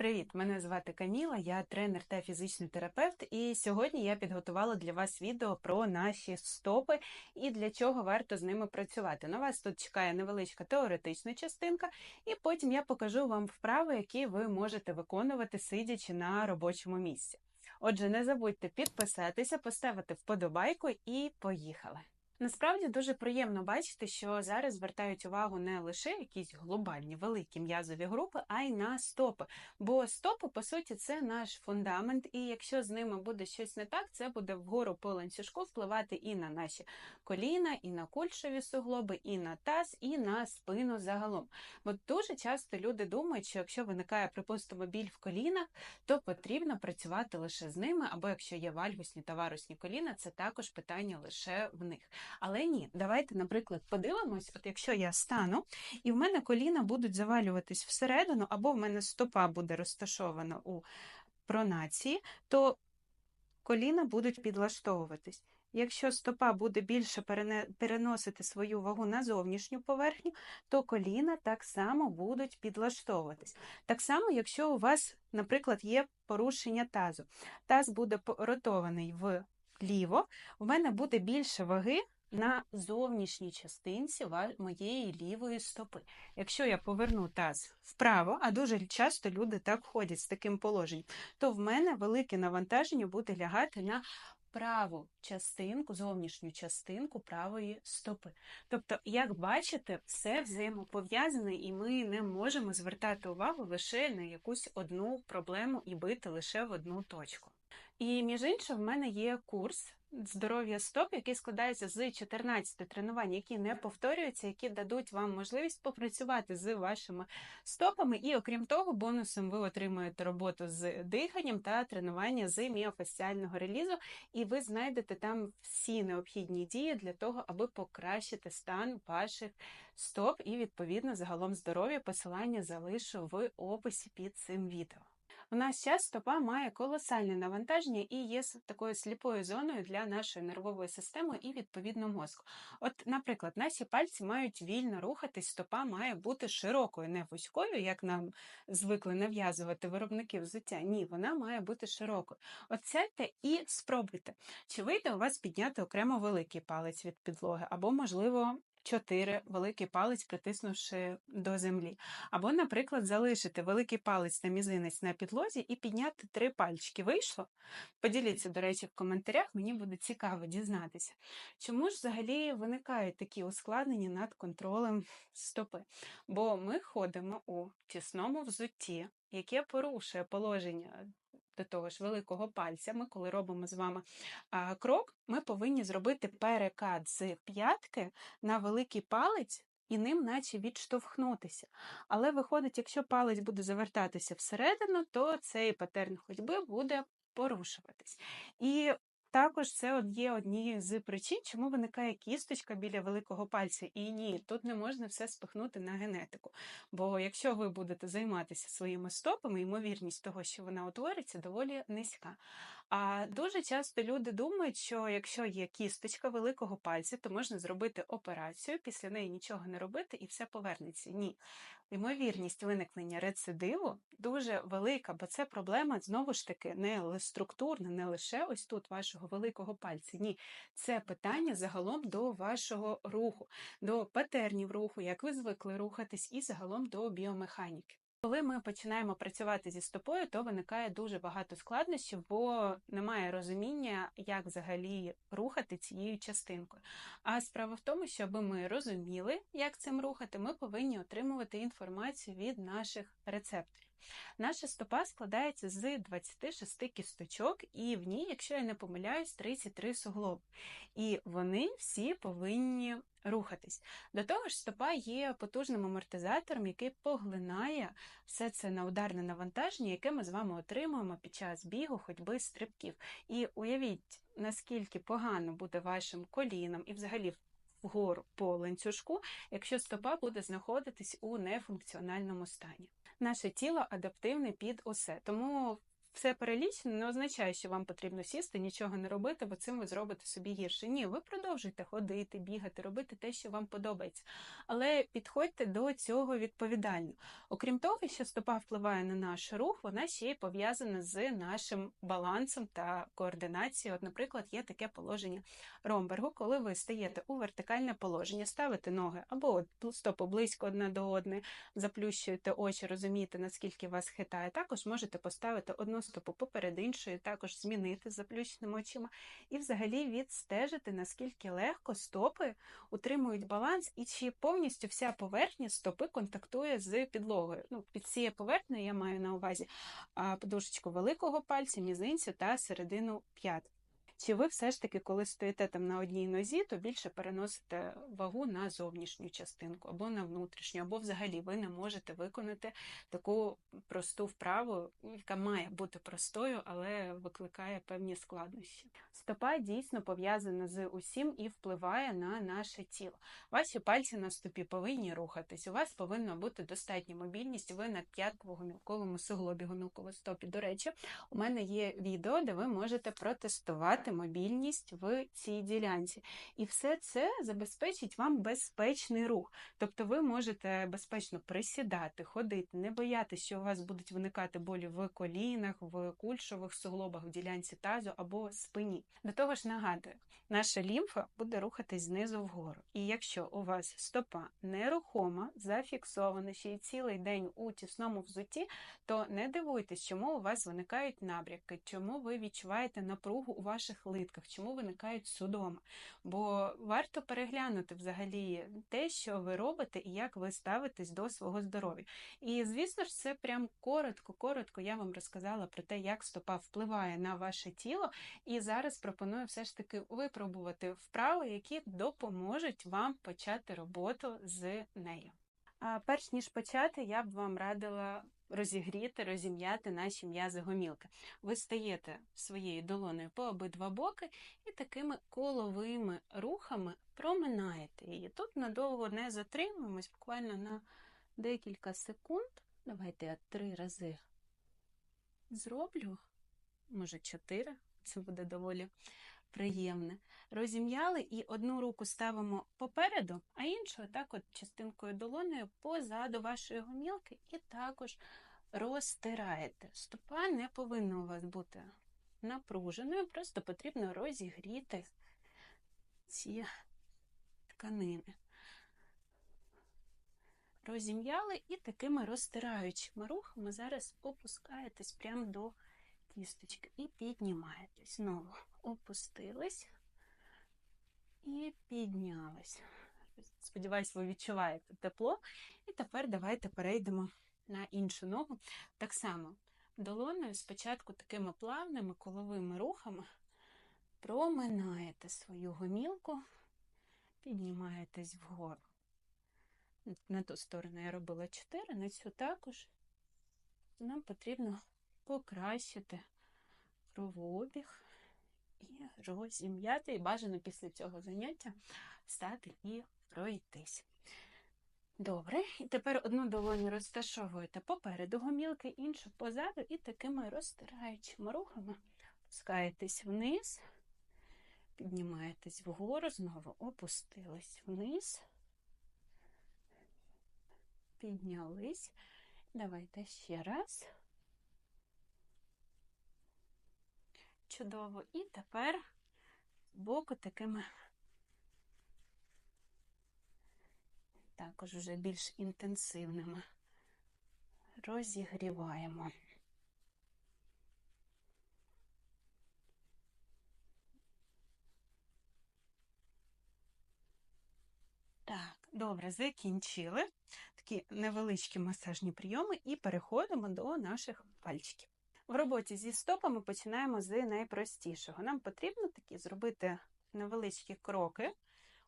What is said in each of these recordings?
Привіт! Мене звати Каміла, я тренер та фізичний терапевт, і сьогодні я підготувала для вас відео про наші стопи і для чого варто з ними працювати. На вас тут чекає невеличка теоретична частинка, і потім я покажу вам вправи, які ви можете виконувати, сидячи на робочому місці. Отже, не забудьте підписатися, поставити вподобайку і поїхали! Насправді дуже приємно бачити, що зараз звертають увагу не лише якісь глобальні великі м'язові групи, а й на стопи. Бо стопи, по суті, це наш фундамент, і якщо з ними буде щось не так, це буде вгору по ланцюжку впливати і на наші коліна, і на кульшові суглоби, і на таз, і на спину загалом. Бо дуже часто люди думають, що якщо виникає, припустимо, біль в колінах, то потрібно працювати лише з ними, або якщо є вальгусні та варусні коліна, це також питання лише в них. Але ні, давайте, наприклад, подивимось, от якщо я стану, і в мене коліна будуть завалюватись всередину, або в мене стопа буде розташована у пронації, то коліна будуть підлаштовуватись. Якщо стопа буде більше переносити свою вагу на зовнішню поверхню, то коліна так само будуть підлаштовуватись. Так само, якщо у вас, наприклад, є порушення тазу, таз буде ротований вліво, у мене буде більше ваги на зовнішній частинці моєї лівої стопи. Якщо я поверну таз вправо, а дуже часто люди так ходять з таким положенням, то в мене велике навантаження буде лягати на праву частинку, зовнішню частинку правої стопи. Тобто, як бачите, все взаємопов'язане, і ми не можемо звертати увагу лише на якусь одну проблему і бити лише в одну точку. І між іншим, в мене є курс здоров'я стоп, який складається з 14 тренувань, які не повторюються, які дадуть вам можливість попрацювати з вашими стопами. І, окрім того, бонусом ви отримуєте роботу з диханням та тренування з міофасціального релізу, і ви знайдете там всі необхідні дії для того, аби покращити стан ваших стоп і, відповідно, загалом здоров'я. Посилання залишу в описі під цим відео. У нас час стопа має колосальне навантаження і є такою сліпою зоною для нашої нервової системи і відповідно мозку. От, наприклад, наші пальці мають вільно рухатись, стопа має бути широкою, не вузькою, як нам звикли нав'язувати виробники взуття. Ні, вона має бути широкою. От сядьте і спробуйте, чи вийде у вас підняти окремо великий палець від підлоги, або, можливо, Чотири великий палець притиснувши до землі. Або, наприклад, залишити великий палець та мізинець на підлозі і підняти три пальчики. Вийшло? Поділіться, до речі, в коментарях, мені буде цікаво дізнатися. Чому ж взагалі виникають такі ускладнення над контролем стопи? Бо ми ходимо у тісному взутті, яке порушує положення до того ж великого пальця, ми, коли робимо з вами крок, ми повинні зробити перекат з п'ятки на великий палець. І ним наче відштовхнутися. Але виходить, якщо палець буде завертатися всередину, то цей патерн ходьби буде порушуватись. І також це є однією з причин, чому виникає кісточка біля великого пальця. І ні, тут не можна все спихнути на генетику. Бо якщо ви будете займатися своїми стопами, ймовірність того, що вона утвориться, доволі низька. А дуже часто люди думають, що якщо є кісточка великого пальця, то можна зробити операцію, після неї нічого не робити і все повернеться. Ні. Ймовірність виникнення рецидиву дуже велика, бо це проблема знову ж таки не структурна, не лише ось тут вашого великого пальця. Ні, це питання загалом до вашого руху, до патернів руху, як ви звикли рухатись, і загалом до біомеханіки. Коли ми починаємо працювати зі стопою, то виникає дуже багато складнощів, бо немає розуміння, як взагалі рухати цією частинкою. А справа в тому, щоб ми розуміли, як цим рухати, ми повинні отримувати інформацію від наших рецепторів. Наша стопа складається з 26 кісточок, і в ній, якщо я не помиляюсь, 33 суглоби. І вони всі повинні рухатись. До того ж, стопа є потужним амортизатором, який поглинає все це на ударне навантаження, яке ми з вами отримуємо під час бігу, ходьби, стрибків. І уявіть, наскільки погано буде вашим колінам і взагалі вгору по ланцюжку, якщо стопа буде знаходитись у нефункціональному стані. Наше тіло адаптивне під усе. Тому все перелічено не означає, що вам потрібно сісти, нічого не робити, бо цим ви зробите собі гірше. Ні, ви продовжуйте ходити, бігати, робити те, що вам подобається. Але підходьте до цього відповідально. Окрім того, що стопа впливає на наш рух, вона ще й пов'язана з нашим балансом та координацією. От, наприклад, є таке положення ромбергу, коли ви стаєте у вертикальне положення, ставите ноги або стопу близько одна до одної, заплющуєте очі, розумієте, наскільки вас хитає. Також можете поставити одну стопу поперед іншої, також змінити з заплющеними очима, і взагалі відстежити, наскільки легко стопи утримують баланс, і чи повністю вся поверхня стопи контактує з підлогою. Ну, Під цією поверхнею я маю на увазі подушечку великого пальця, мізинцю та середину п'ят. Чи ви все ж таки, коли стоїте там на одній нозі, то більше переносите вагу на зовнішню частинку або на внутрішню, або взагалі ви не можете виконати таку просту вправу, яка має бути простою, але викликає певні складнощі. Стопа дійсно пов'язана з усім і впливає на наше тіло. Ваші пальці на стопі повинні рухатись. У вас повинна бути достатня мобільність. Ви на п'ятково-мілковому суглобі гомілково стопі. До речі, у мене є відео, де ви можете протестувати підтримувати мобільність в цій ділянці. І все це забезпечить вам безпечний рух. Тобто ви можете безпечно присідати, ходити, не боятися, що у вас будуть виникати болі в колінах, в кульшових суглобах, в ділянці тазу або спині. До того ж, нагадую, наша лімфа буде рухатись знизу вгору. І якщо у вас стопа нерухома, зафіксована ще й цілий день у тісному взутті, то не дивуйтесь, чому у вас виникають набряки, чому ви відчуваєте напругу у ваших ваших литках, чому виникають судоми. Бо варто переглянути взагалі те, що ви робите і як ви ставитесь до свого здоров'я. І, звісно ж, це прям коротко-коротко я вам розказала про те, як стопа впливає на ваше тіло. І зараз пропоную все ж таки випробувати вправи, які допоможуть вам почати роботу з нею. А перш ніж почати, я б вам радила розігріти, розім'яти наші м'язи гомілки. Ви стаєте своєю долоною по обидва боки і такими коловими рухами проминаєте її. Тут надовго не затримуємось, буквально на декілька секунд. Давайте я три рази зроблю, може чотири, це буде доволі приємне. Розім'яли і одну руку ставимо попереду, а іншу так от частинкою долоною позаду вашої гомілки і також розтираєте. Стопа не повинна у вас бути напруженою, просто потрібно розігріти ці тканини. Розім'яли і такими розтираючими рухами зараз опускаєтесь прямо до кісточки і піднімаєтесь. Знову опустились і піднялись. Сподіваюсь, ви відчуваєте тепло. І тепер давайте перейдемо на іншу ногу. Так само долоною спочатку такими плавними коловими рухами проминаєте свою гомілку, піднімаєтесь вгору. На ту сторону я робила 4, на цю також. Нам потрібно покращити кровообіг і розім'яти, і бажано після цього заняття встати і пройтись. Добре, і тепер одну долоню розташовуєте попереду гомілки, іншу позаду, і такими розтираючими рухами опускаєтесь вниз, піднімаєтесь вгору, знову опустились вниз, піднялись. Давайте ще раз. Чудово. І тепер боку такими також вже більш інтенсивними. Розігріваємо. Так, добре, закінчили такі невеличкі масажні прийоми і переходимо до наших пальчиків. В роботі зі стопами починаємо з найпростішого. Нам потрібно такі зробити невеличкі кроки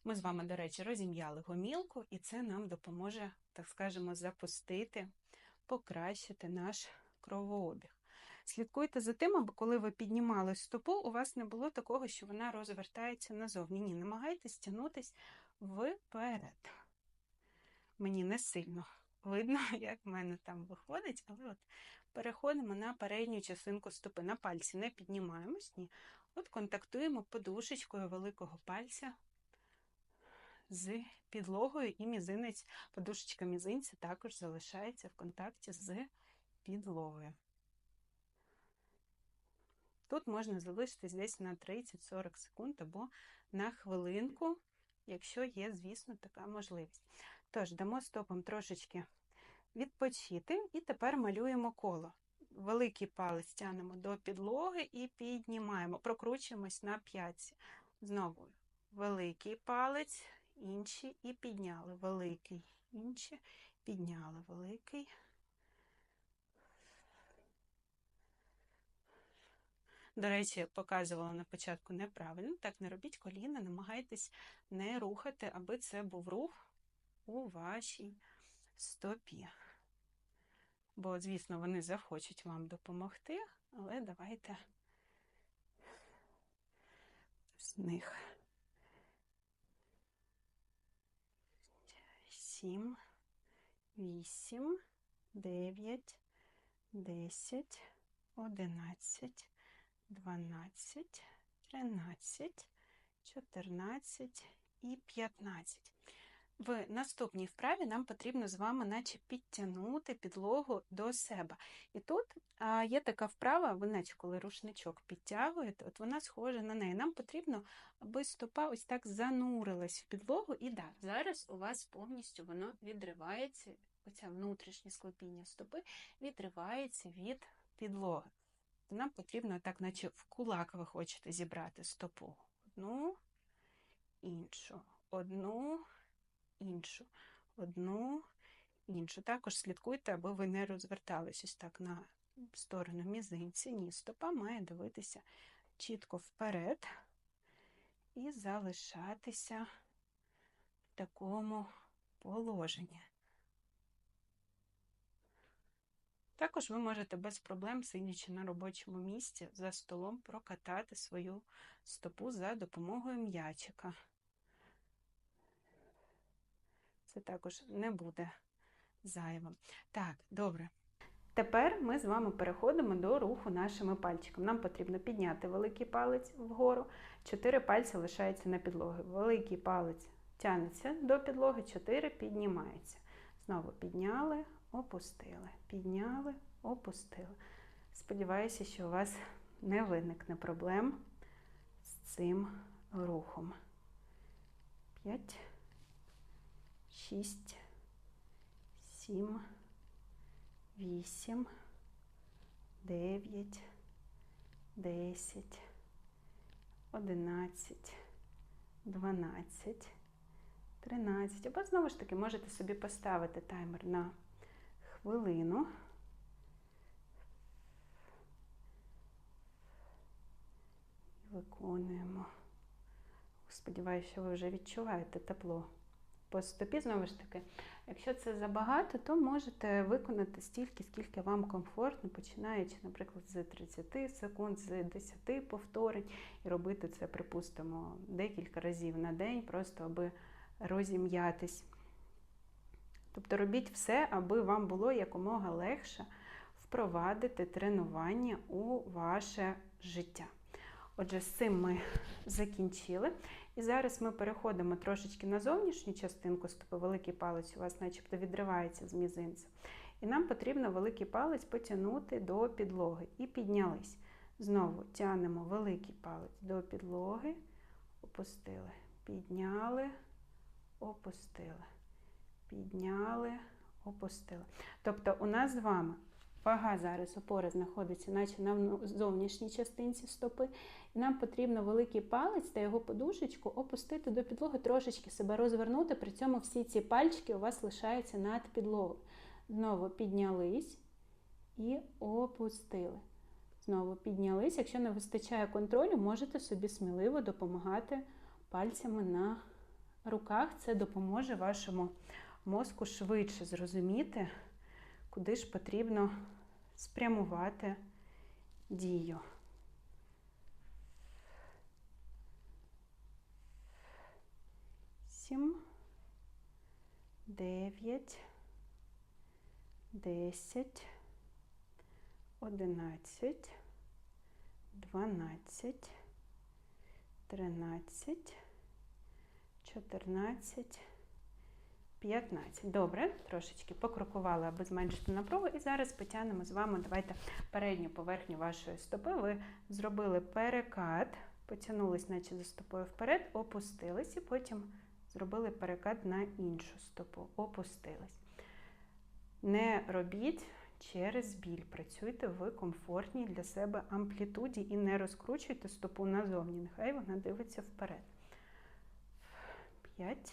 ми з вами, до речі, розім'яли гомілку, і це нам допоможе, так скажемо, запустити, покращити наш кровообіг. Слідкуйте за тим, аби коли ви піднімали стопу, у вас не було такого, що вона розвертається назовні. Ні, намагайтесь тягнутися вперед. Мені не сильно видно, як в мене там виходить, але от переходимо на передню частинку стопи. На пальці не піднімаємось, ні. От контактуємо подушечкою великого пальця з підлогою, і мізинець, подушечка мізинця також залишається в контакті з підлогою. Тут можна залишитись десь на 30-40 секунд або на хвилинку, якщо є, звісно, така можливість. Тож, дамо стопам трошечки відпочити, і тепер малюємо коло. Великий палець тянемо до підлоги і піднімаємо, прокручуємось на п'ятці. Знову великий палець, інші і підняли. Великий, інші, підняли великий. До речі, показувала на початку неправильно. Так, не робіть коліна, намагайтесь не рухати, аби це був рух у вашій стопі. Бо, звісно, вони захочуть вам допомогти, але давайте з них сім, вісім, дев'ять, десять, одинадцять. 12, 13, 14 і 15. В наступній вправі нам потрібно з вами наче підтягнути підлогу до себе. І тут а, є така вправа, ви наче коли рушничок підтягуєте, от вона схожа на неї. Нам потрібно, аби стопа ось так занурилась в підлогу, і да, зараз у вас повністю воно відривається, оця внутрішнє склепіння стопи відривається від підлоги нам потрібно так, наче в кулак ви хочете зібрати стопу. Одну, іншу, одну, іншу, одну, іншу. Також слідкуйте, аби ви не розвертались так на сторону мізинці. Ні, стопа має дивитися чітко вперед і залишатися в такому положенні. Також ви можете без проблем, сидячи на робочому місці, за столом прокатати свою стопу за допомогою м'ячика. Це також не буде зайвим. Так, добре. Тепер ми з вами переходимо до руху нашими пальчиками. Нам потрібно підняти великий палець вгору, чотири пальці лишаються на підлогі. Великий палець тягнеться до підлоги, чотири піднімається. Знову підняли, опустили. Підняли, опустили. Сподіваюся, що у вас не виникне проблем з цим рухом. П'ять, шість, сім, вісім, дев'ять, десять, одинадцять, дванадцять. 13. Або знову ж таки можете собі поставити таймер на хвилину. Виконуємо. Сподіваюся, що ви вже відчуваєте тепло. По стопі, знову ж таки, якщо це забагато, то можете виконати стільки, скільки вам комфортно, починаючи, наприклад, з 30 секунд, з 10 повторень, і робити це, припустимо, декілька разів на день, просто аби розім'ятись. Тобто робіть все, аби вам було якомога легше впровадити тренування у ваше життя. Отже, з цим ми закінчили. І зараз ми переходимо трошечки на зовнішню частинку стопи, великий палець у вас начебто відривається з мізинця. І нам потрібно великий палець потягнути до підлоги. І піднялись. Знову тянемо великий палець до підлоги, опустили, підняли, опустили. Підняли, опустили. Тобто у нас з вами вага зараз опора знаходиться, наче на зовнішній частинці стопи. І нам потрібно великий палець та його подушечку опустити до підлоги, трошечки себе розвернути, при цьому всі ці пальчики у вас лишаються над підлогою. Знову піднялись і опустили. Знову піднялись. Якщо не вистачає контролю, можете собі сміливо допомагати пальцями на руках. Це допоможе вашому мозку швидше зрозуміти, куди ж потрібно спрямувати дію. Сім, дев'ять, десять, 11, 12, 13, 14, 15. Добре, трошечки покрокували, аби зменшити напругу. І зараз потягнемо з вами. Давайте передню поверхню вашої стопи. Ви зробили перекат, потягнулись, наче за стопою вперед, опустились, і потім зробили перекат на іншу стопу, опустились. Не робіть через біль. Працюйте в комфортній для себе амплітуді і не розкручуйте стопу назовні. Нехай вона дивиться вперед. 5,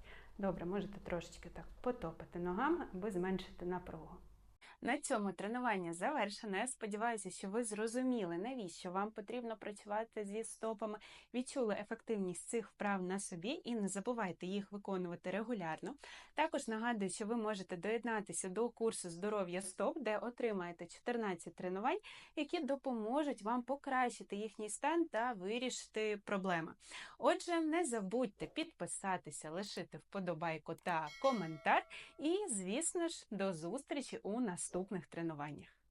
Добре, можете трошечки так потопити ногами, аби зменшити напругу. На цьому тренування завершено. Я сподіваюся, що ви зрозуміли, навіщо вам потрібно працювати зі стопами, відчули ефективність цих вправ на собі і не забувайте їх виконувати регулярно. Також нагадую, що ви можете доєднатися до курсу здоров'я стоп, де отримаєте 14 тренувань, які допоможуть вам покращити їхній стан та вирішити проблеми. Отже, не забудьте підписатися, лишити вподобайку та коментар. І, звісно ж, до зустрічі у наступних тренуваннях.